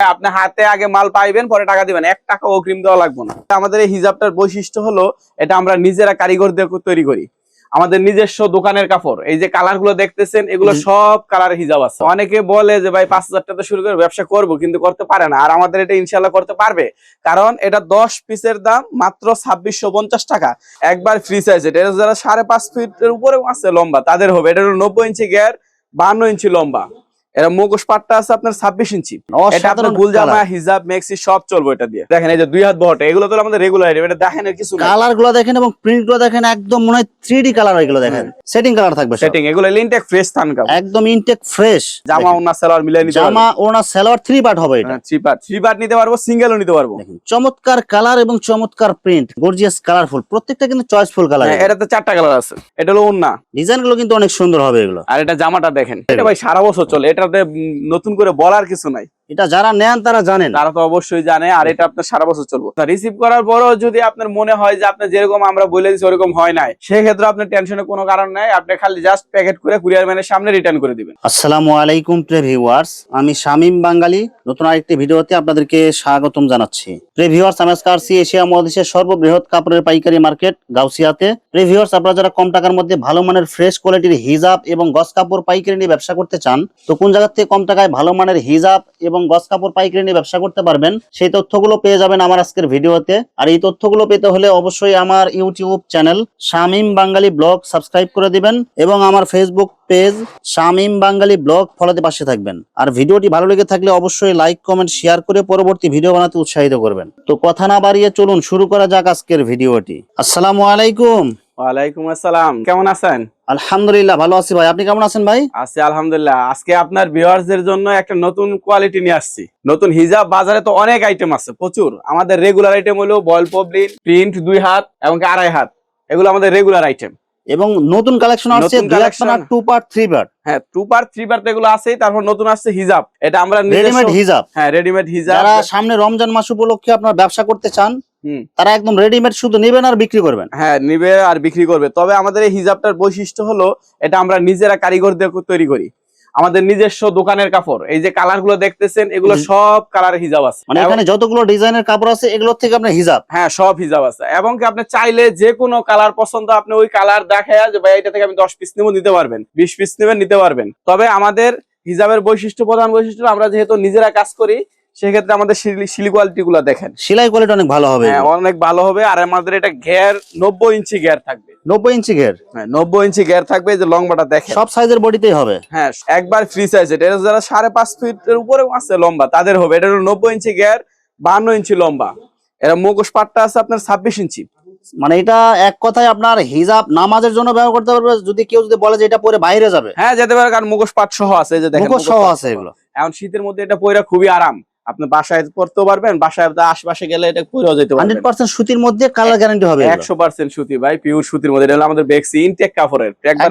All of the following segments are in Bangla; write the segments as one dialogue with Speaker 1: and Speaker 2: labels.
Speaker 1: আপনি হাতে আগে মাল পাইবেন পরে টাকা দিবেন। এক টাকা অগ্রিম দেওয়া লাগবে না। আমাদের এই হিজাবটার বৈশিষ্ট্য হলো এটা আমরা নিজেরা কারিগর দিয়ে তৈরি করি। আমাদের নিজস্ব দোকানের কাপড় এই যে কালারগুলো দেখতেছেন এগুলো সব কালার হিজাব আছে। অনেকে বলে যে ভাই পাঁচ হাজার টাকা শুরু করে ব্যবসা করব কিন্তু করতে পারে না। আর আমাদের এটা ইনশাল্লাহ করতে পারবে। কারণ এটা দশ পিসের দাম মাত্র ছাব্বিশশো পঞ্চাশ টাকা। একবার ফ্রি সাইজ এটা যারা সাড়ে পাঁচ ফিটের উপরেও আছে লম্বা তাদের হবে। এটা হলো নব্বই ইঞ্চি গ্যার বান্ন ইঞ্চি লম্বা। এটা মুখোশ পাটটা আছে আপনার ছাব্বিশ ইঞ্চি। এটা আপনার গুলজামা হিজাব মেক্সি সব চলবে এটা দিয়ে। দেখেন এই যে দুই হাত বহটা এগুলো তো আমাদের রেগুলার এটা দেখেন কিছু
Speaker 2: কালারগুলো দেখেন এবং প্রিন্টগুলো দেখেন একদম মনে হয় থ্রি ডি কালার এগুলো দেখেন। সেটিং কালার থাকবে
Speaker 1: সেটিং এগুলো লিনটেক ফ্রেশ থান
Speaker 2: একদম ইনটেক ফ্রেশ
Speaker 1: জামা ওনা সেলার মিলিয়ে নিতে
Speaker 2: জামা ওনা সালোয়ার থ্রি পার্ট হবে এটা।
Speaker 1: থ্রি পার্ট থ্রি পার্ট নিতে পারব সিঙ্গেলও নিতে পারব।
Speaker 2: চমৎকার কালার এবং চমৎকার প্রিন্ট গর্জিয়াস কালারফুল প্রত্যেকটা কিন্তু চয়েসফুল কালার
Speaker 1: হ্যাঁ, এটাতে চারটা কালার আছে। এটা হলো ওন্না
Speaker 2: ডিজাইনগুলো কিন্তু অনেক সুন্দর হবে এগুলো।
Speaker 1: আর এটা জামাটা দেখেন। এটা ভাই সারা বছর চলে। এটাতে উম, নতুন করে বলার কিছু নাই।
Speaker 2: এটা যারা নেন তারা জানেন
Speaker 1: তারা তো অবশ্যই জানে আর এটা আপনার সারা বছর চলবে। রিসিভ করার পরও যদি আপনার মনে হয় যে আপনার যেরকম আমরা বলে দিচ্ছি ওরকম হয় নাই সেক্ষেত্রে আপনার টেনশনের কোনো কারণ নাই। আপনি খালি জাস্ট প্যাকেট করে কুরিয়ার ম্যানের সামনে রিটার্ন করে দিবেন।
Speaker 2: আসসালামু আলাইকুম প্রিয় ভিউয়ার্স আমি শামিম বাঙালি নতুন আরেকটি ভিডিওতে আপনাদেরকে স্বাগতম জানাচ্ছি। প্রিয় ভিউয়ার্স আমি আজকে আসছি এশিয়া মহাদেশের সর্ববৃহৎ কাপড়ের পাইকারি মার্কেট গাউসিয়াতে। প্রিয় ভিউয়ার্স আপনারা যারা কম টাকার মধ্যে ভালো মানের ফ্রেশ কোয়ালিটির হিজাব এবং গস কাপড় পাইকারি নিয়ে ব্যবসা করতে চান তো কোন জায়গা থেকে কম টাকায় ভালো মানের হিজাব এবং গস কাপড় পাইকারি নিয়ে ব্যবসা করতে পারবেন, সেই তথ্যগুলো পেয়ে যাবেন আমার আজকের ভিডিওতে। আর এই তথ্যগুলো পেতে হলে অবশ্যই আমার YouTube channel Shamim Bangali vlog subscribe করে দিবেন এবং আমার Facebook page Shamim Bangali vlog ফলোতে পাশে থাকবেন। আর ভিডিওটি ভালো লেগে থাকলে অবশ্যই লাইক, কমেন্ট, শেয়ার করে পরবর্তী ভিডিও বানাতে উৎসাহিত করবেন। তো কথা না বাড়িয়ে চলুন, শুরু করা যাক আজকের ভিডিওটি। আসসালামু আলাইকুম।
Speaker 1: ওয়ালাইকুম আসসালাম। কেমন আছেন?
Speaker 2: আলহামদুলিল্লাহ ভালো আছি ভাই। আপনি কেমন আছেন ভাই?
Speaker 1: আছি আলহামদুলিল্লাহ। আজকে আপনার ভিউয়ার্সদের জন্য একটা নতুন কোয়ালিটি নিয়ে আসছি। নতুন হিজাব বাজারে তো অনেক আইটেম আছে প্রচুর। আমাদের রেগুলার আইটেম হলো বয়েল পবলিন প্রিন্ট দুই হাত এবং আড়াই হাত। এগুলো আমাদের রেগুলার আইটেম
Speaker 2: এবং নতুন কালেকশন আসছে
Speaker 1: নতুন collection।
Speaker 2: Two part three part
Speaker 1: হ্যাঁ টু পার থ্রি পার এগুলো আছেই। তারপর নতুন আসছে হিজাব। এটা আমরা
Speaker 2: রেডিমেড হিজাব।
Speaker 1: হ্যাঁ রেডিমেড হিজাব।
Speaker 2: যারা সামনে রমজান মাস উপলক্ষে আপনার ব্যবসা করতে চান। তারা একদম রেডিমেড শুধু নেবেন আর বিক্রি করবেন।
Speaker 1: হ্যাঁ নিবে আর বিক্রি করবে। তবে আমাদের এই হিজাবটার বৈশিষ্ট্য হলো এটা আমরা নিজেরা কারিগর দিয়ে তৈরি করি। আমাদের নিজস্ব দোকানের কাপড়। এই যে কালারগুলো দেখতেছেন এগুলো। সব কালারের হিজাব আছে।
Speaker 2: মানে এখানে যতগুলো ডিজাইনের কাপড় আছে এগুলোর থেকে আপনার হিজাব।
Speaker 1: হ্যাঁ সব হিজাব আছে। এবং কি আপনি চাইলে যে কোনো কালার পছন্দ আপনি ওই কালার দেখায় যে ভাই এটা থেকে আমি দশ পিস নেব নিতে পারবেন। বিশ পিস নেবেন নিতে পারবেন। তবে আমাদের হিজাবের বৈশিষ্ট্য প্রধান বৈশিষ্ট্য আমরা যেহেতু নিজেরা কাজ করি সেক্ষেত্রে আমাদের সিলি কোয়ালিটি গুলো দেখেন।
Speaker 2: সিলাই কোয়ালিটি অনেক ভালো হবে।
Speaker 1: হ্যাঁ অনেক ভালো হবে আর আমাদের এটা ঘের নব্বই ইঞ্চি ঘের থাকবে।
Speaker 2: নব্বই ইঞ্চি ঘের?
Speaker 1: হ্যাঁ নব্বই ইঞ্চি ঘের থাকবে যে লম্বাটা দেখেন।
Speaker 2: সব সাইজের বডিতেই হবে?
Speaker 1: হ্যাঁ একবার ফ্রি সাইজ এটা যারা সাড়ে পাঁচ ফিটের উপরে আছে লম্বা তাদের হবে। এটা হলো নব্বই ইঞ্চি গ্যার বান্ন ইঞ্চি লম্বা। এটা মুখোশ পাটটা আছে আপনার ছাব্বিশ ইঞ্চি।
Speaker 2: মানে এটা এক কথায় আপনার হিজাব নামাজের জন্য ব্যবহার করতে পারবে যদি কেউ যদি বলে যে এটা পরে বাইরে যাবে।
Speaker 1: হ্যাঁ যেতে পারে কারণ মুখোশ পাট সহ আছে যে দেখেন
Speaker 2: মুখোশ সহ আছে এগুলো।
Speaker 1: এখন শীতের মধ্যে এটা পরে খুবই আরাম। আপনি বাসায় পরতেও পারবেন বাসায় আশেপাশে গেলে এটা পরেও যেতে পারবেন।
Speaker 2: সুতির মধ্যে কালার গ্যারান্টি হবে এগুলো।
Speaker 1: একশো পার্সেন্ট সুতি ভাই পিওর সুতির মধ্যে। এটা হলো আমাদের বেক্সি ইনটেক কাপড়ের একবার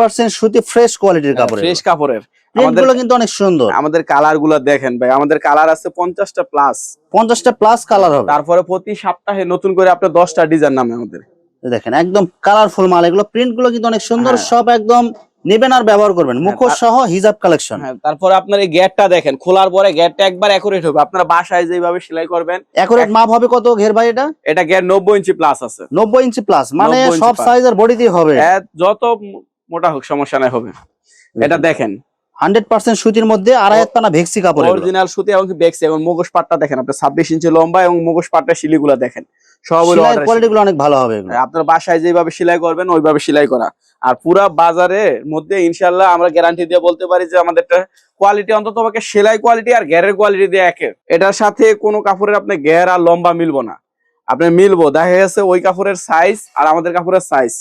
Speaker 2: পার্সেন্ট সুতি ফ্রেশ কোয়ালিটির কাপড়
Speaker 1: ফ্রেশ কাপড়ের। আমাদের
Speaker 2: কিন্তু অনেক সুন্দর।
Speaker 1: আমাদের কালারগুলো দেখেন ভাই আমাদের কালার আছে পঞ্চাশটা প্লাস
Speaker 2: পঞ্চাশটা প্লাস কালার হবে।
Speaker 1: তারপরে প্রতি সপ্তাহে নতুন করে আপনার দশটা ডিজাইন নামে আমাদের।
Speaker 2: দেখেন একদম কালারফুল মাল এগুলো। প্রিন্টগুলো কিন্তু অনেক সুন্দর
Speaker 1: হ্যাঁ।
Speaker 2: সব একদম নেবেন আর ব্যবহার করবেন। মুখোশ সহ হিজাব কালেকশন
Speaker 1: হ্যাঁ তারপরে আপনার এই গ্যাটটা দেখেন খোলার পরে গ্যাটটা একবার অ্যাকুরেট হবে। আপনার বাসায় যেভাবে সেলাই করবেন
Speaker 2: একুরেট মাপ হবে কত ঘের ভাই এটা?
Speaker 1: এটা গেট নব্বই ইঞ্চি প্লাস আছে।
Speaker 2: নব্বই ইঞ্চি প্লাস মানে সব
Speaker 1: সাইজের
Speaker 2: সাইজের বডিতেই হবে।
Speaker 1: যত মোটা হোক সমস্যা নাই হবে। এটা দেখেন
Speaker 2: হান্ড্রেড পার্সেন্ট সুতির মধ্যে আড়াই হাত পানা ভেক্সি কাপড়
Speaker 1: অরিজিনাল সুতি এবং বেক্সি এবং মুখোশ পাটটা দেখেন আপনার ছাব্বিশ ইঞ্চি লম্বা এবং মুখোশ পাটটা শিলিগুলা দেখেন। সব
Speaker 2: কোয়ালিটি গুলো অনেক ভালো হবে
Speaker 1: হ্যাঁ, আপনার বাসায় যেভাবে সেলাই করবেন ওইভাবে সেলাই করা। আর পুরা বাজারের মধ্যে ইনশাল্লাহ আমরা গ্যারান্টি দিয়ে বলতে পারি যে আমাদেরটা কোয়ালিটি অন্তত সেলাই কোয়ালিটি আর গ্যারের কোয়ালিটি দিয়ে একের। এটার সাথে কোনো কাপড়ের আপনার গ্যার আর লম্বা মিলবো না। আপনি মিলবো দেখা গেছে ওই কাপড়ের সাইজ আর আমাদের কাপড়ের সাইজ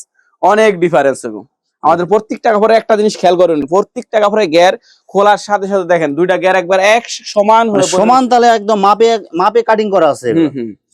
Speaker 1: অনেক ডিফারেন্স এবং আমাদের প্রত্যেকটা কাপড়ে একটা জিনিস খেয়াল করেন প্রত্যেকটা কাপড়ে গ্যার খোলার সাথে সাথে দেখেন দুইটা গ্যার একবার এক সমান
Speaker 2: মানে সমান তালে একদম মাপে মাপে কাটিং করা আছে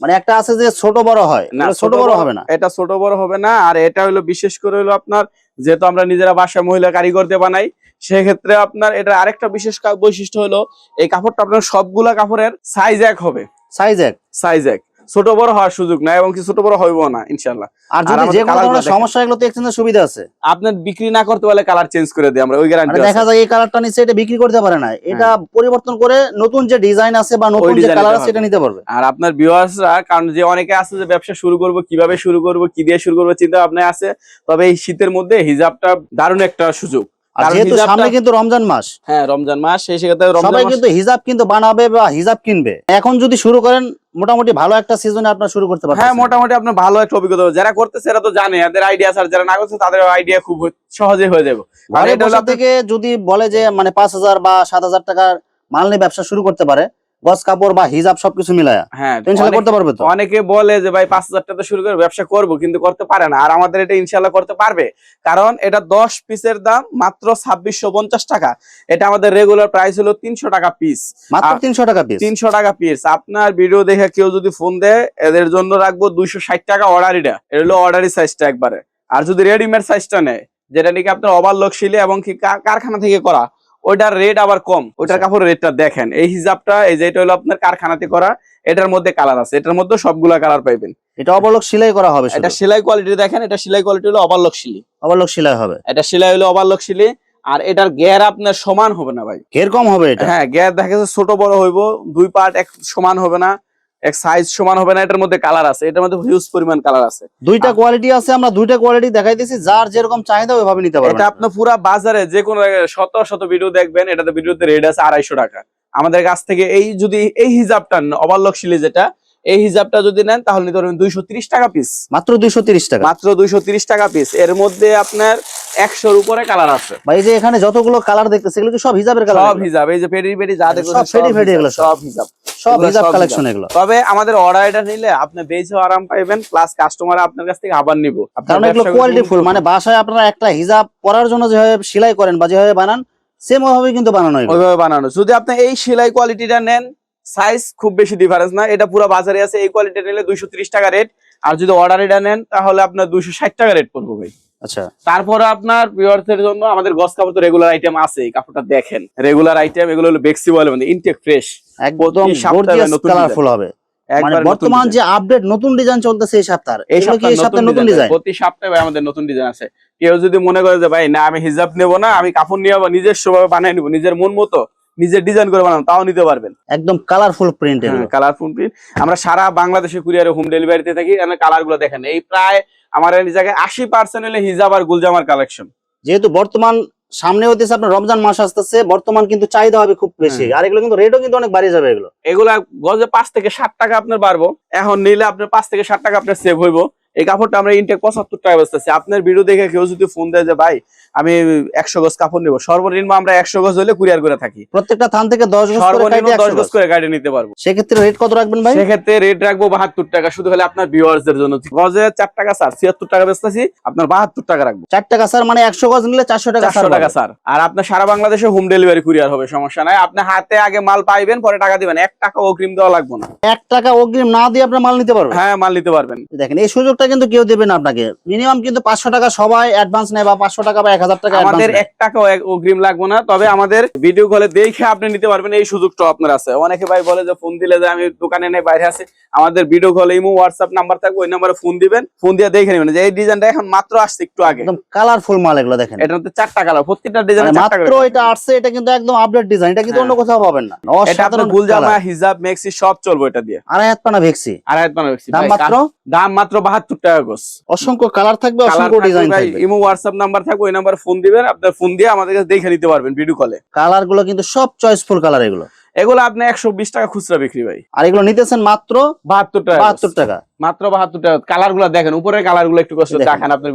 Speaker 2: মানে একটা আছে যে ছোট বড় হয়
Speaker 1: না
Speaker 2: ছোট বড় হবে না।
Speaker 1: এটা ছোট বড় হবে না আর এটা হলো বিশেষ করে হলো আপনার যেহেতু আমরা নিজেরা বাসায় মহিলা কারিগর দিয়ে বানাই সেক্ষেত্রে আপনার এটা আরেকটা বিশেষ বৈশিষ্ট্য হলো এই কাপড়টা আপনার সবগুলা কাপড়ের সাইজ এক হবে।
Speaker 2: সাইজ এক।
Speaker 1: সাইজ এক। ছোট বড় হওয়ার সুযোগ নাই এবং কি ছোট বড় হইবো না ইনশাল্লাহ
Speaker 2: আর যদি যে কোনো ধরনের সমস্যা এগুলো তো এক্সচেঞ্জের সুবিধা আছে?
Speaker 1: আপনার বিক্রি না করতে পারলে কালার চেঞ্জ করে দিই আমরা ওই গ্যারান্টি
Speaker 2: দেখা যায় এই কালারটা নিচে এটা বিক্রি করতে পারে না। এটা
Speaker 1: হ্যাঁ।
Speaker 2: পরিবর্তন করে নতুন যে ডিজাইন আছে বা নতুন যে কালার আছে এটা নিতে পারবে।
Speaker 1: আর আপনার ভিউয়ার্সরা কারণ যে অনেকে আছে যে ব্যবসা শুরু করব কীভাবে শুরু করব কি দিয়ে শুরু করব চিন্তা ভাবনা আছে। তবে এই শীতের মধ্যে হিজাবটা দারুণ একটা সুযোগ।
Speaker 2: আর যেহেতু সামনে কিন্তু রমজান মাস।
Speaker 1: হ্যাঁ রমজান মাস সেই সেক্ষেত্রে রমজান
Speaker 2: সবাই কিন্তু হিজাব কিন্তু বানাবে বা হিজাব কিনবে। এখন যদি শুরু করেন মোটামুটি ভালো একটা সিজনে আপনার শুরু করতে পারবেন
Speaker 1: হ্যাঁ মোটামুটি আপনার ভালো একটা অভিজ্ঞতা যারা করতেছে এরা তো জানে এদের আইডিয়া স্যার আর যারা না করছে তাদের আইডিয়া খুব সহজে হয়ে যাবে। আর
Speaker 2: ঘরে বসে থেকে যদি বলে যে মানে পাঁচ হাজার বা সাত হাজার টাকার মাল নিয়ে ব্যবসা শুরু করতে পারে গজ কাপড় বা হিজাব সবকিছু মিলায়া।
Speaker 1: হ্যাঁ
Speaker 2: ইনশাল্লাহ করতে পারবে তো?
Speaker 1: অনেকে বলে যে ভাই পাঁচ হাজার টাকা শুরু করে ব্যবসা করব কিন্তু করতে পারে না। আর আমাদের এটা ইনশাল্লাহ করতে পারবে। কারণ এটা দশ পিসের দাম মাত্র ছাব্বিশশো পঞ্চাশ টাকা। এটা আমাদের রেগুলার প্রাইস হলো তিনশো টাকা পিস
Speaker 2: মাত্র তিনশো টাকা পিস
Speaker 1: তিনশো টাকা পিস আপনার ভিডিও দেখে কেউ যদি ফোন দেয় এদের জন্য রাখব দুইশো ষাট টাকা অর্ডারিটা এটা। হলো অর্ডারি সাইজটা একবারে। আর যদি রেডিমেড সাইজটা নেয় যেটা নাকি আপনার ওভারলক শিলে এবং কা- কারখানা থেকে করা ওইটার রেট আবার কম। ওইটার
Speaker 2: কাপড়
Speaker 1: কাপড়ের রেটটা দেখেন। এই হিসাবটা এই যে এটা হলো আপনার কারখানাতে করা এটার মধ্যে কালার আছে। এটার মধ্যে সবগুলা কালার পাইবেন।
Speaker 2: এটা অবলক সেলাই করা হবে
Speaker 1: এটা সেলাই কোয়ালিটি দেখেন এটা সেলাই কোয়ালিটি হলো অবালক শিলি।
Speaker 2: অবলক সেলাই হবে?
Speaker 1: এটা সেলাই হলো অবালক শিলি আর এটার গ্যার আপনার সমান হবে না ভাই।
Speaker 2: ঘের কম হবে এটা?
Speaker 1: হ্যাঁ গেয়ার দেখা যাচ্ছে ছোট বড় হইব দুই পার্ট এক সমান হবে না। এক সাইজ সমান হবে না এটার মধ্যে কালার আছে এটার মধ্যে হিউজ পরিমাণ কালার আছে।
Speaker 2: দুইটা কোয়ালিটি আছে আমরা দুইটা কোয়ালিটি দেখাই যার যেরকম চাহিদা ওইভাবে নিতে পারবেন।
Speaker 1: এটা আপনার পুরা বাজারে যে কোনো শত শত ভিডিও দেখবেন এটাতে ভিডিওতে রেট আছে আড়াইশো টাকা। আমাদের কাছ থেকে এই যদি এই হিজাবটা ওভারলক শিলি যেটা এই হিজাবটা যদি নেন তাহলে নিতে পারবেন দুইশো তিরিশ টাকা পিস
Speaker 2: মাত্র দুইশো তিরিশ টাকা।
Speaker 1: মাত্র দুইশো তিরিশ টাকা পিস এর মধ্যে আপনার একশোর উপরে কালার আছে।
Speaker 2: বা এই যে এখানে যতগুলো কালার দেখতেছে এগুলো কি সব হিজাবের
Speaker 1: সব
Speaker 2: কালার
Speaker 1: হিজাব এই যে পেডি পেডি যা
Speaker 2: সব
Speaker 1: দেখছেন
Speaker 2: পেডি পেডি এগুলো সব।
Speaker 1: সব হিজাব।
Speaker 2: সব হিজাব কালেকশন এগুলো।
Speaker 1: তবে আমাদের অর্ডার এটা নিলে আপনি বেচেও আরাম পাইবেন প্লাস কাস্টমার আপনার কাছ থেকে আবার নিব।
Speaker 2: কারণ এগুলো কোয়ালিটি ফুল মানে বাসায় আপনারা একটা হিজাব পরার জন্য যেভাবে সেলাই করেন বা যেভাবে বানান সেম ওইভাবে কিন্তু বানানো।
Speaker 1: ওইভাবে বানানো। যদি আপনি এই সেলাই কোয়ালিটিটা নেন সাইজ খুব বেশি ডিফারেন্স না। এটা পুরো বাজারে আছে এই কোয়ালিটি নিলে দুইশো ত্রিশ টাকা রেট আর যদি অর্ডার এটা নেন তাহলে আপনার দুইশো ষাট টাকা রেট পড়ব ভাই।
Speaker 2: আচ্ছা।
Speaker 1: তারপরে আপনার ভিউয়ার্সের জন্য আমাদের গস কাপড় তো রেগুলার আইটেম আছে কাপড়টা দেখেন। রেগুলার আইটেম এগুলো হলো বেক্সি বলে মানে ইনটেক ফ্রেশ
Speaker 2: একদম গর্জিয়াস কালারফুল হবে। মানে বর্তমান যে আপডেট নতুন ডিজাইন চলতেছে এই সপ্তাহ।
Speaker 1: সপ্তাহে
Speaker 2: নতুন
Speaker 1: ডিজাইন প্রতি সপ্তাহে আমাদের নতুন ডিজাইন আছে। কেউ যদি মনে করে যে ভাই না আমি হিজাব নেব না আমি কাপড় নিয়ে নিজস্ব ভাবে বানিয়ে নিবো নিজের মন মতো নিজের ডিজাইন করে বানানো তাও নিতে পারবেন।
Speaker 2: একদম কালারফুল প্রিন্ট
Speaker 1: কালারফুল প্রিন্ট আমরা সারা বাংলাদেশে কুরিয়ারে হোম ডেলিভারিতে থাকি কালারগুলো দেখেন। এই প্রায় আমার এই জায়গায় আশি পার্সেন্ট হলে হিজাব আর গুলজামার কালেকশন
Speaker 2: যেহেতু বর্তমান সামনে হতেছে আপনার রমজান মাস আসতেছে বর্তমান কিন্তু চাহিদা হবে খুব বেশি।
Speaker 1: হ্যাঁ।
Speaker 2: আর এগুলো কিন্তু রেটও কিন্তু অনেক বাড়িয়ে যাবে এগুলো।
Speaker 1: এগুলা গজে পাঁচ থেকে ষাট টাকা আপনার বাড়বো। এখন নিলে আপনার পাঁচ থেকে ষাট টাকা আপনার সেভ হইবো। এই কাপড়টা আমরা ইনটেক পঁচাত্তর টাকা বেচতেছি। আপনার ভিডিও দেখে কেউ যদি ফোন দেয় যে ভাই আমি একশো গজ কাপড় নেব। সর্বনিম্ন আমরা একশো গজ হলে কুরিয়ার করে থাকি।
Speaker 2: প্রত্যেকটা থান থেকে দশ গজ
Speaker 1: সর্বনিম্ন দশ গজ। করে গাড়ি নিতে পারব।
Speaker 2: সেক্ষেত্রে রেট কত রাখবেন ভাই?
Speaker 1: সেক্ষেত্রে রেট রাখব বাহাত্তর টাকা। শুধু হলে আপনার ভিউয়ার্স দের জন্য। গজে চার টাকা স্যার ছিয়াত্তর টাকা বেচতেছি আপনার বাহাত্তর টাকা রাখব।
Speaker 2: চার টাকা স্যার মানে একশো গজ নিলে চারশো টাকা
Speaker 1: চারশো টাকা। স্যার আর আপনার সারা বাংলাদেশে হোম ডেলিভারি কুরিয়ার হবে সমস্যা নাই। আপনি হাতে আগে মাল পাইবেন পরে টাকা দিবেন। এক টাকা অগ্রিম দেওয়া লাগবে না।
Speaker 2: এক টাকা অগ্রিম না দিয়ে আপনার মাল নিতে পারবেন?
Speaker 1: হ্যাঁ মাল নিতে পারবেন।
Speaker 2: দেখেন এই সুযোগটা কিন্তু কেউ দেবে না আপনাকে। মিনিমাম কিন্তু পাঁচশো টাকা সবাই অ্যাডভান্স নেয় বা পাঁচশো টাকা বা এক হাজার টাকা
Speaker 1: আমাদের এক টাকাও অগ্রিম লাগবে না। তবে আমাদের ভিডিও কলে দেখে আপনি নিতে পারবেন এই সুযোগটা আপনার আছে। অনেকে ভাই বলে যে ফোন দিলে যে আমি দোকানে নেই বাইরে আছি। আমাদের ভিডিও কলে ইমো হোয়াটসঅ্যাপ নাম্বার থাকবে ওই নাম্বারে ফোন দিবেন। ফোন দিয়ে দেখে নেবেন যে এই ডিজাইনটা এখন মাত্র আসছে একটু আগে।
Speaker 2: একদম কালারফুল মাল এগুলো দেখেন।
Speaker 1: এটার মধ্যে চারটা কালার প্রত্যেকটা ডিজাইন
Speaker 2: মানে মাত্র এটা আসছে এটা কিন্তু একদম আপডেট ডিজাইন এটা কিন্তু
Speaker 1: হ্যাঁ।
Speaker 2: অন্য কোথাও পাবেন না।
Speaker 1: এটা আপনার গুলজামা। হিজাব মেক্সি সব চলবে এটা দিয়ে।
Speaker 2: আড়াই হাত পানা ভেক্সি।
Speaker 1: আড়াই হাত বানাবে
Speaker 2: দাম মাত্র?
Speaker 1: দাম মাত্র বাহাত্তর টাকা গোস।
Speaker 2: অসংখ্য কালার থাকবে অসংখ্য ডিজাইন থাকবে।
Speaker 1: ইমো হোয়াটসঅ্যাপ নাম্বার থাকবে ওই নাম্বারে ফোন দিবেন আপনার ফোন দিয়ে আমাদের কাছে দেখে নিতে পারবেন ভিডিও কলে
Speaker 2: কালারগুলো কিন্তু সব চয়েসফুল কালার এগুলো।
Speaker 1: এগুলো আপনি একশো বিশ টাকা খুচরা বিক্রি ভাই।
Speaker 2: আর এগুলো নিতেছেন মাত্র
Speaker 1: বাহাত্তর টাকা
Speaker 2: বাহাত্তর টাকা।
Speaker 1: মাত্র বাহাত্তর টাকা কালারগুলো দেখেন উপরের কালারগুলো একটু কষ্ট
Speaker 2: দেখেন।
Speaker 1: আপনার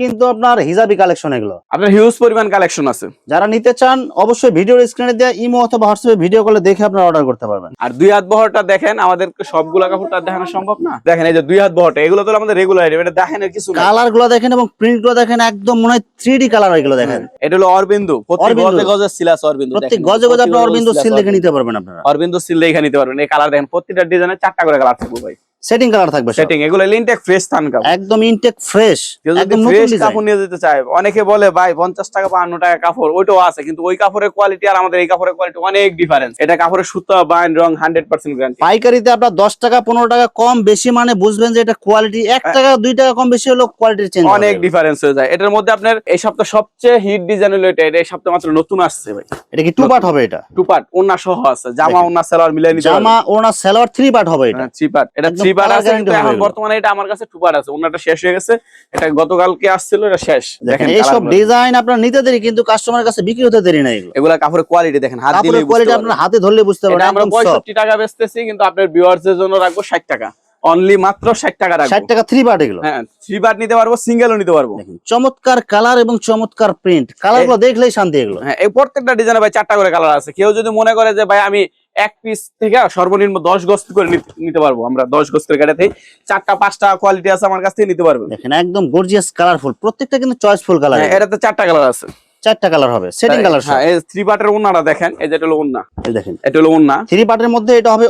Speaker 2: কিন্তু
Speaker 1: আপনার।
Speaker 2: হিজাবি কালেকশন এগুলো।
Speaker 1: আপনার হিউজ পরিমাণ কালেকশন আছে।
Speaker 2: যারা নিতে চান অবশ্যই ভিডিওর স্ক্রিনে দেওয়া ইমো অথবা হোয়াটসঅ্যাপে ভিডিও কলে দেখে আপনারা অর্ডার করতে পারবেন।
Speaker 1: আর দুই হাত বহরটা দেখেন আমাদের সবগুলা কাপড়টা দেখানো সম্ভব না। দেখেন এই যে দুই হাত বহরটা এগুলো তো আমাদের রেগুলার এটা দেখেন এর কিছু
Speaker 2: কালারগুলো দেখেন এবং প্রিন্টগুলো দেখেন একদম মনে হয় থ্রি ডি কালার এগুলো দেখেন।
Speaker 1: এটা হলো অরবিন্দু। প্রত্যেক। গজে গজে সিলাস অরবিন্দু
Speaker 2: প্রত্যেক গজে গজে আপনি অরবিন্দু সিল দেখে নিতে পারবেন আপনারা।
Speaker 1: অরবিন্দু সিল দেখে নিতে পারবেন। এই কালার দেখেন প্রত্যেকটা ডিজাইনে চারটা করে কালার থাকবে। ভাই
Speaker 2: সেটিং কালার থাকবে
Speaker 1: সেটিং এগুলো লিনটেক ফ্রেশ থান কাপড়।
Speaker 2: একদম ইনটেক ফ্রেশ একদম
Speaker 1: ফ্রেশ কাপড় নিয়ে যেতে চায় অনেকে বলে ভাই পঞ্চাশ টাকা বাহান্ন টাকা কাপড় ওইটাও আছে। কিন্তু ওই কাপড়ের কোয়ালিটি আর আমাদের এই কাপড়ের কোয়ালিটি অনেক ডিফারেন্স এটা কাপড়ের সুতো বাইন রং হান্ড্রেড পার্সেন্ট গ্যারান্টি
Speaker 2: পাইকারিতে আপনার দশ টাকা পনেরো টাকা কম বেশি মানে বুঝবেন যে এটা কোয়ালিটি এক টাকা দুই টাকা কম বেশি হলো কোয়ালিটির চেঞ্জ
Speaker 1: অনেক ডিফারেন্স হয়ে যায়। এটার মধ্যে আপনার এই সপ্তাহ সবচেয়ে হিট ডিজাইন হলো এটা। এই সপ্তাহ মাত্র নতুন আসছে ভাই।
Speaker 2: এটা কি টু পার্ট হবে এটা?
Speaker 1: টু পার্ট ওন্না সহ আছে। জামা। ওন্না সেলার মিলাই নিতে
Speaker 2: জামা ওনা সালোয়ার থ্রি পার্ট হবে এটা।
Speaker 1: থ্রি পার্ট এটা থ্রি পার্ট আছে কিন্তু এখন বর্তমানে এটা আমার কাছে টু পার্ট আছে। ওন্নাটা শেষ হয়ে গেছে। এটা গতকালকে আসছিল এটা শেষ।
Speaker 2: দেখেন
Speaker 1: দেখেন
Speaker 2: এইসব ডিজাইন আপনার নিতে দেরি কিন্তু কাস্টমারের কাছে বিক্রি হতে দেরি নাই এগুলা।
Speaker 1: কাপড়ের কোয়ালিটি দেখেন হাত দিলে
Speaker 2: কোয়ালিটি আপনার হাতে ধরলে বুঝতে পারবেন
Speaker 1: আমরা
Speaker 2: একদম soft।
Speaker 1: পঁয়ষট্টি টাকা বেচতেছি কিন্তু আপনার ভিউয়ার্স এর জন্য রাখব ষাট টাকা। অনলি মাত্র ষাট টাকা রাখব।
Speaker 2: ষাট টাকা থ্রি এগুলো।
Speaker 1: হ্যাঁ থ্রি নিতে পারব সিঙ্গেলও নিতে পারব।
Speaker 2: চমৎকার কালার এবং চমৎকার প্রিন্ট কালারগুলো দেখলেই শান্তি এগুলো।
Speaker 1: হ্যাঁ এই প্রত্যেকটা ডিজাইনে ভাই চারটা করে কালার আছে। কেউ যদি মনে করে যে ভাই আমি এক পিস থেকে সর্বনিম্ন দশ গজ করে নিতে- পারব। আমরা দশ গজ করে কাটাতে চারটা পাঁচটা কোয়ালিটি আছে আমার কাছ থেকে নিতে পারব।
Speaker 2: দেখেন একদম গর্জিয়াস কালারফুল প্রত্যেকটা কিন্তু চয়েসফুল কালার
Speaker 1: হ্যাঁ, এটাতে চারটা কালার আছে।
Speaker 2: চারটা কালার হবে সেটিং কালার
Speaker 1: হ্যাঁ থ্রি পার্টের ওন্নাটা দেখেন এই যেটা হলো ওন্না
Speaker 2: দেখেন।
Speaker 1: এটা হলো
Speaker 2: থ্রি পার্টের মধ্যে এটা হবে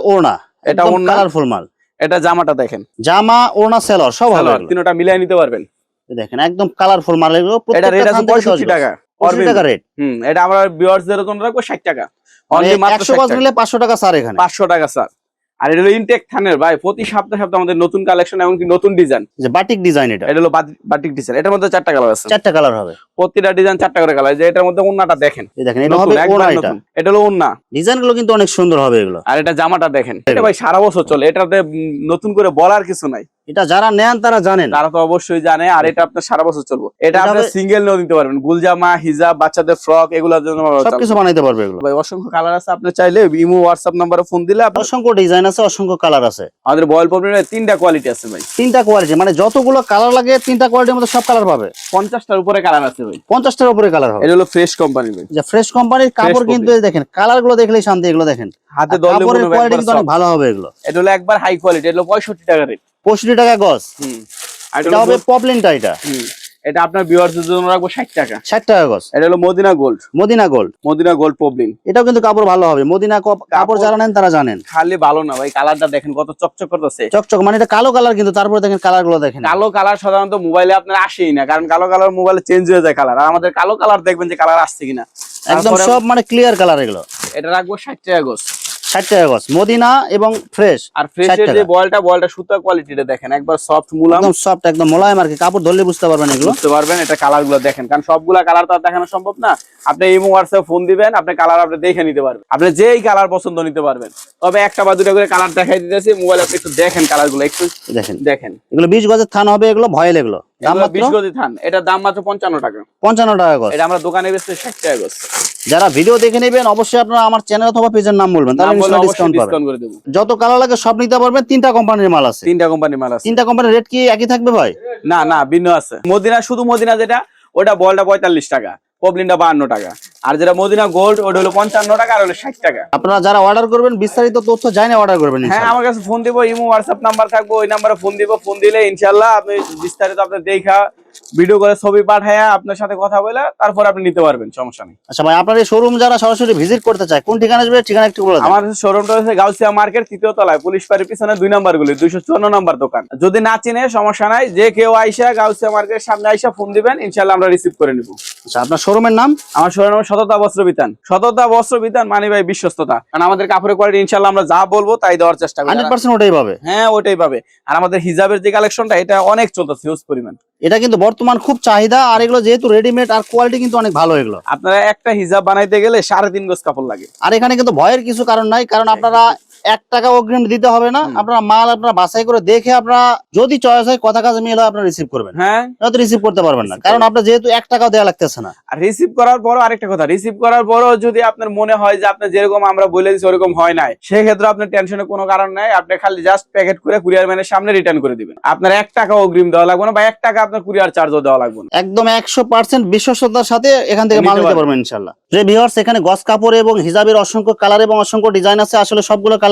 Speaker 1: এটা।
Speaker 2: কালারফুল মাল।
Speaker 1: এটা জামাটা দেখেন।
Speaker 2: জামা সেলর সব।
Speaker 1: তিনটা মিলিয়ে নিতে পারবেন।
Speaker 2: দেখেন একদম কালারফুল মাল এগুলো।
Speaker 1: এটা রেট আছে
Speaker 2: 10
Speaker 1: টাকা।
Speaker 2: রেট
Speaker 1: হুম এটা আমরা জন্য রাখব ষাট টাকা।
Speaker 2: একশো গজ নিলে পাঁচশো টাকা স্যার এখানে।
Speaker 1: পাঁচশো টাকা স্যার আর এটা হলো ইনটেক থানের ভাই প্রতি সপ্তাহে সপ্তাহে আমাদের নতুন কালেকশন এমনকি নতুন ডিজাইন
Speaker 2: যে বাটিক ডিজাইন এটা।
Speaker 1: এটা হলো বাটিক ডিজাইন এটার মধ্যে চারটা কালার আছে।
Speaker 2: চারটা কালার হবে।
Speaker 1: প্রতিটা ডিজাইন চারটা করে কালার যে এটার মধ্যে ওন্নাটা দেখেন।
Speaker 2: এই দেখেন এটা হবে
Speaker 1: একবার
Speaker 2: এটা
Speaker 1: এটা হলো ওন্না
Speaker 2: ডিজাইনগুলো কিন্তু অনেক সুন্দর হবে এগুলো।
Speaker 1: আর এটা জামাটা দেখেন। এটা ভাই সারা বছর চলে। এটাতে নতুন করে বলার কিছু নাই।
Speaker 2: এটা যারা নেন তারা জানেন।
Speaker 1: তারা তো অবশ্যই জানে আর এটা আপনার সারা বছর চলবে। এটা
Speaker 2: এটা
Speaker 1: আপনি সিঙ্গেল নিয়েও নিতে পারবেন। গুলজামা হিজাব বাচ্চাদের ফ্রক এগুলোর জন্য
Speaker 2: সবকিছু বানাইতে পারবে এগুলো।
Speaker 1: ভাই অসংখ্য কালার আছে আপনি চাইলে ইমো হোয়াটসঅ্যাপ নাম্বারে ফোন দিলে আপনার
Speaker 2: অসংখ্য ডিজাইন আছে অসংখ্য কালার আছে।
Speaker 1: আমাদের বয়েল প্রবলেমের তিনটা কোয়ালিটি আছে ভাই।
Speaker 2: তিনটা কোয়ালিটি মানে যতগুলো কালার লাগে তিনটা কোয়ালিটির মধ্যে সব কালার পাবে।
Speaker 1: পঞ্চাশটার উপরে কালার আছে ভাই।
Speaker 2: পঞ্চাশটার উপরে কালার হবে।
Speaker 1: এটা হলো ফ্রেশ কোম্পানি ভাই।
Speaker 2: যে ফ্রেশ কোম্পানির কাপড় কিন্তু দেখেন কালারগুলো দেখলেই শান্তি এগুলো দেখেন।
Speaker 1: হাতে হবে
Speaker 2: কোয়ালিটি কিন্তু অনেক ভালো হবে এগুলো।
Speaker 1: এটা হলো একবার হাই কোয়ালিটি এটা হলো পঁয়ষট্টি টাকা রেট
Speaker 2: পঁয়ষট্টি টাকা গজ।
Speaker 1: হুম। এটা
Speaker 2: হবে পপলিনটা এটা।
Speaker 1: এটা আপনার ভিউয়ার্সদের জন্য রাখব ষাট টাকা।
Speaker 2: ষাট টাকা গজ।
Speaker 1: এটা হলো Madina gold
Speaker 2: Madina gold
Speaker 1: Madina gold poplin
Speaker 2: এটাও কিন্তু কাপড় ভালো হবে। মদিনা কাপড় যারা নেন তারা জানেন।
Speaker 1: খালি ভালো না ভাই কালারটা দেখেন কত চকচক করতেছে।
Speaker 2: চকচক মানে এটা কালো কালার কিন্তু তারপরে দেখেন কালারগুলো দেখেন।
Speaker 1: কালো কালার সাধারণত মোবাইলে আপনার আসেই না কারণ কালো কালার মোবাইলে চেঞ্জ হয়ে যায় কালার আর আমাদের কালো কালার দেখবেন যে কালার আসছে কিনা।
Speaker 2: একদম সব মানে ক্লিয়ার কালার এগুলো।
Speaker 1: এটা রাখব ষাট টাকা গোস
Speaker 2: ষাট টাকা গজ। মদিনা এবং ফ্রেশ
Speaker 1: আর ফ্রেশের
Speaker 2: 60
Speaker 1: যে বলটা বলটা সুতা কোয়ালিটিটা দেখেন একবার সফট মুলাম।
Speaker 2: একদম সফট একদম মোলায়েম আর কি। কাপড় ধরলে বুঝতে পারবেন এগুলো।
Speaker 1: বুঝতে পারবেন এটা কালারগুলো দেখেন। কারণ সবগুলা কালার তো আর দেখানো সম্ভব না। আপনি ইমো হোয়াটসঅ্যাপ ফোন দিবেন আপনি কালার আপনি দেখে নিতে পারবেন। আপনি যেই কালার পছন্দ নিতে পারবেন। তবে একটা বা দুটা করে কালার দেখাই দিতেছি মোবাইল আপনি একটু দেখেন কালারগুলো একটু
Speaker 2: দেখেন।
Speaker 1: দেখেন।
Speaker 2: এগুলো বিশ গজের থান হবে এগুলো ভয়েল এগুলো। যারা ভিডিও দেখে নেবেন অবশ্যই আপনারা আমার চ্যানেল অথবা পেজের নাম বলবেন যত কালার লাগে সব নিতে পারবেন তিনটা কোম্পানির মাল আছে।
Speaker 1: তিনটা কোম্পানির মাল আছে।
Speaker 2: তিনটা কোম্পানির রেট কি একই থাকবে ভাই?
Speaker 1: না না ভিন্ন আছে। মদিনা শুধু মদিনা যেটা ওটা বলটা পঁয়তাল্লিশ টাকা। পবলিনটা বাহান্ন টাকা। আর যেটা মদিনা গোল্ড ওটা হলো পঞ্চান্ন টাকা আর হলো ষাট টাকা।
Speaker 2: আপনারা যারা অর্ডার করবেন বিস্তারিত তথ্য জানে অর্ডার করবেন
Speaker 1: হ্যাঁ আমার কাছে ফোন দিব ইমো হোয়াটসঅ্যাপ নাম্বার থাকব ওই নাম্বারে ফোন দিব ফোন দিলে ইনশাল্লাহ আপনি বিস্তারিত আপনার দেখা ভিডিও করে ছবি পাঠায় আপনার সাথে কথা বলে তারপর আপনি নিতে পারবেন সমস্যা নেই।
Speaker 2: আচ্ছা ভাই আপনার এই শোরুম যারা সরাসরি ভিজিট করতে চায় কোন ঠিকানা আসবে ঠিকানা একটু বলে
Speaker 1: আমার শোরুমটা হচ্ছে গাউসিয়া মার্কেট তৃতীয় তলায় পুলিশ বাড়ির পিছনে দুই নাম্বার গুলি দুইশো চুয়ান্ন নাম্বার দোকান। যদি না চিনে সমস্যা নাই যে কেউ আইসা গাউসিয়া মার্কেটের সামনে আইসা ফোন দিবেন ইনশাল্লাহ আমরা রিসিভ করে নিব।
Speaker 2: আচ্ছা আপনার শোরুমের নাম?
Speaker 1: আমার শোরুম সততা বস্ত্র বিতান। সততা বস্ত্র বিতান মানে ভাই বিশ্বস্ততা। কারণ আমাদের কাপড়ের কোয়ালিটি ইনশাল্লাহ আমরা যা বলব তাই দেওয়ার চেষ্টা করি।
Speaker 2: হান্ড্রেড পার্সেন্ট ওটাই পাবে।
Speaker 1: হ্যাঁ ওইটাই পাবে। আর আমাদের হিজাবের যে কালেকশনটা এটা অনেক চলতেছে হিউজ পরিমাণ।
Speaker 2: এটা কিন্তু বর্তমান খুব চাহিদা আর এগুলো যেহেতু রেডিমেড আর কোয়ালিটি কিন্তু অনেক ভালো এগুলো।
Speaker 1: আপনারা একটা হিজাব বানাইতে গেলে সাড়ে তিন গোস কাপড় লাগে।
Speaker 2: আর এখানে কিন্তু ভয়ের কিছু কারণ নাই কারণ আপনারা এক টাকা অগ্রিম দিতে হবে না। আপনারা মাল আপনারা বাছাই করে দেখে আপনারা যদি চয়েস হয় কথা কাজে মিল হয় আপনারা রিসিভ করবেন।
Speaker 1: হ্যাঁ।
Speaker 2: নয়তো রিসিভ করতে পারবেন না। কারণ আপনার যেহেতু এক টাকাও দেওয়া লাগতেছে না।
Speaker 1: আর রিসিভ করার পরও আরেকটা কথা রিসিভ করার পরও যদি আপনার মনে হয় যে আপনি যেরকম আমরা বলে দিচ্ছি ওরকম হয় নাই সেক্ষেত্রে আপনার টেনশনের কোনো কারণ নাই। আপনি খালি জাস্ট প্যাকেট করে কুরিয়ার ম্যানের সামনে রিটার্ন করে দিবেন। আপনার এক টাকা অগ্রিম দেওয়া লাগবে না বা এক টাকা আপনার কুরিয়ার চার্জও দেওয়া লাগবে না।
Speaker 2: একদম একশো পার্সেন্ট বিশ্বস্ততার সাথে এখান থেকে মাল নিতে
Speaker 1: পারবেন।
Speaker 2: পারবেন ইনশাল্লাহ যে ভিউয়ার্স এখানে গস কাপড় এবং হিজাবের অসংখ্য কালার এবং অসংখ্য ডিজাইন আছে আসলে সবগুলো কালার